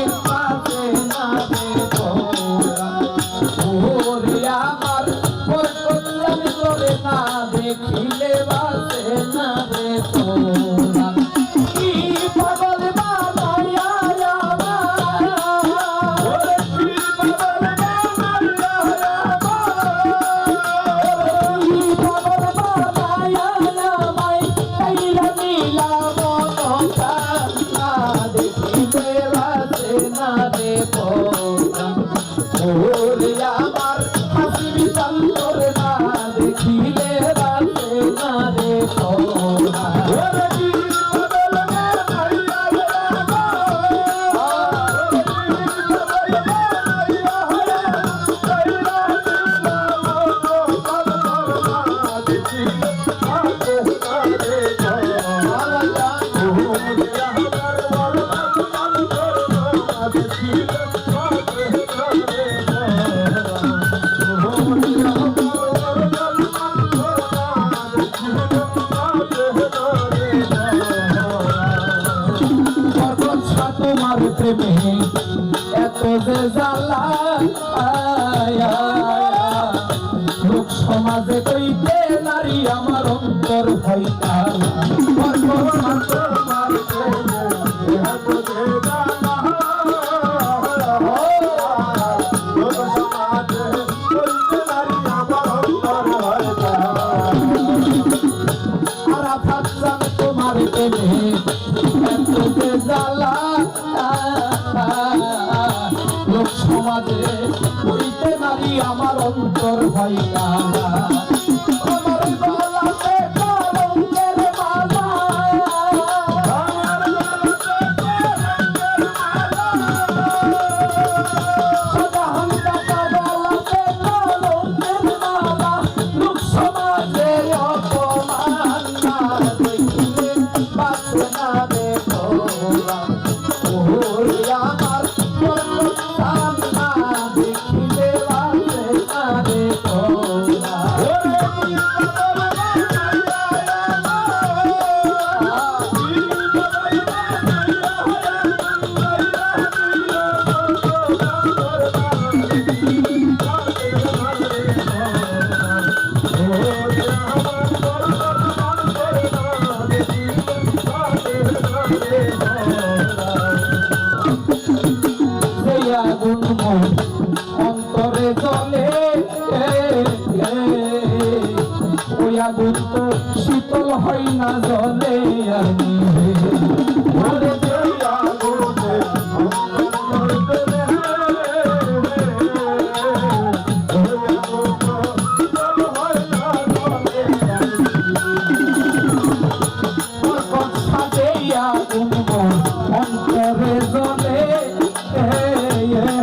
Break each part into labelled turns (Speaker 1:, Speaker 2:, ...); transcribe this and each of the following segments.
Speaker 1: Thank you. তোমার প্রেমে এত যে জ্বালা লোক সমাজে কইতে নারী আমার অন্তর ভয় মাঝে উড়িতে নারী আমার অন্তর হয়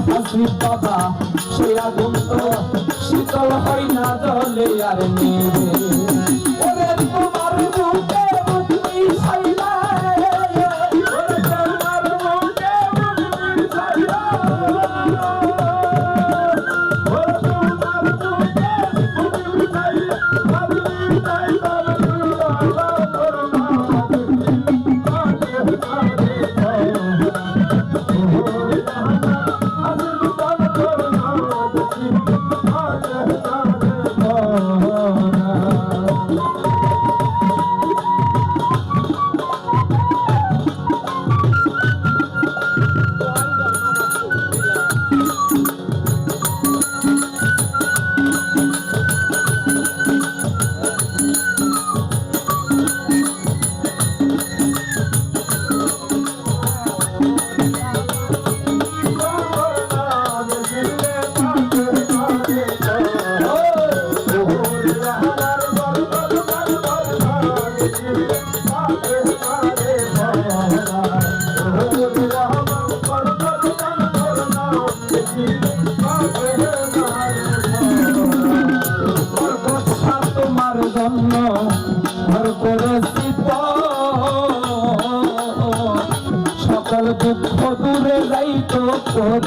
Speaker 1: হাসির বাবা সে আগুন শীতল হয় না জলে আর নেবে Thank you.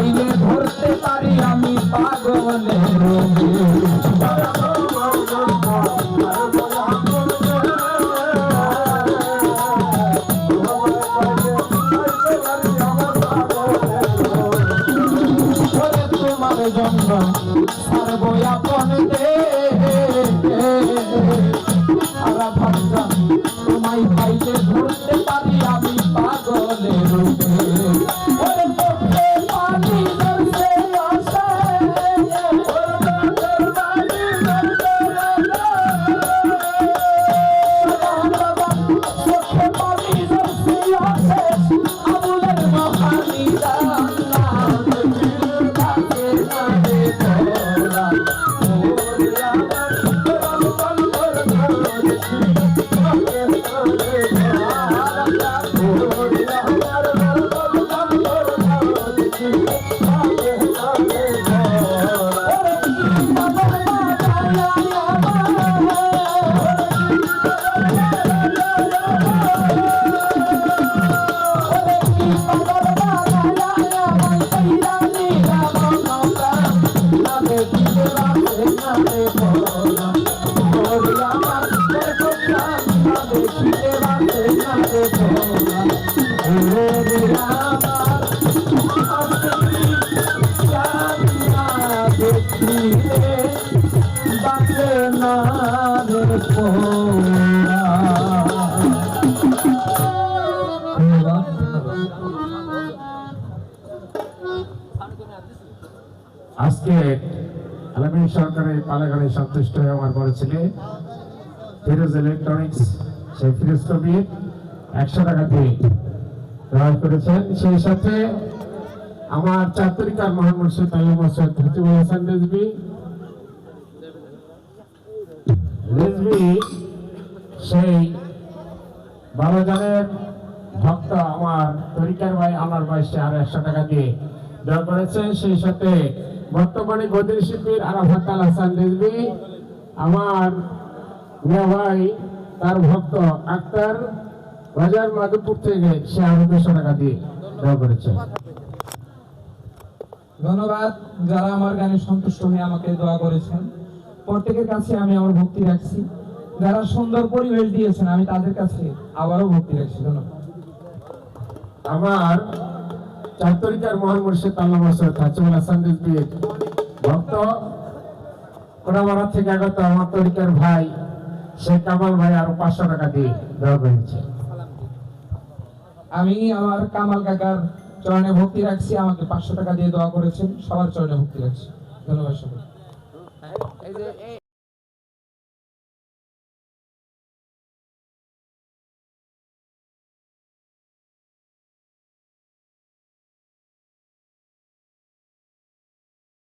Speaker 1: পাইলে ধরতে পারি আমি পাগলের তোমার জন্য সর্বয়াপন আপন
Speaker 2: আলামী সরকারের পালাগানে সন্তুষ্ট হয়ে আমার বড় ছেলে, ফিরোজ ইলেকট্রনিক্স সেই ফিরোজ কবির একশো টাকা দিয়ে গ্রহণ করেছেন। সেই সাথে আমার চাতুরিকার মহান মুর্শিদ আলী মোসাদ হতিবুল রেজবি। রেজবি সেই বারোজনের ভক্ত আমার তরিকার ভাই, আমার বয়সে আরও একশো টাকা দিয়ে দেওয়া করেছে সেই সাথে বর্তমানে গদির শিল্পীর আরাফাত আল হাসান রেজবি আমার মিয়া ভাই তার ভক্ত আক্তার বাজার মাধবপুর থেকে সে আরও দুশো টাকা দিয়ে দেওয়া করেছে
Speaker 3: ধন্যবাদ যারা আমার গানে সন্তুষ্ট হয়ে আমাকে দোয়া করেছেন। প্রত্যেকের কাছে আমি আমার ভক্তি রাখছি। যারা সুন্দর পরিবেশ দিয়েছেন আমি তাদের কাছে আবারও ভক্তি রাখছি। ধন্যবাদ।
Speaker 2: আমার চাতরিকার মহান মুর্শিদ আল্লাহ মাসুদ হাসিমুল হাসান রিজভির ভক্ত কোনামারা থেকে আগত আমার তরিকার ভাই শেখ কামাল ভাই আরও পাঁচশো টাকা দিয়ে দেওয়া হয়েছে।
Speaker 3: আমি আমার কামাল কাকার চরণে ভক্তি রাখছি আমাকে পাঁচশো টাকা দিয়ে দোয়া করেছেন। সবার চরণে ভক্তি রাখছি। ধন্যবাদ সবাই
Speaker 4: এই যে এই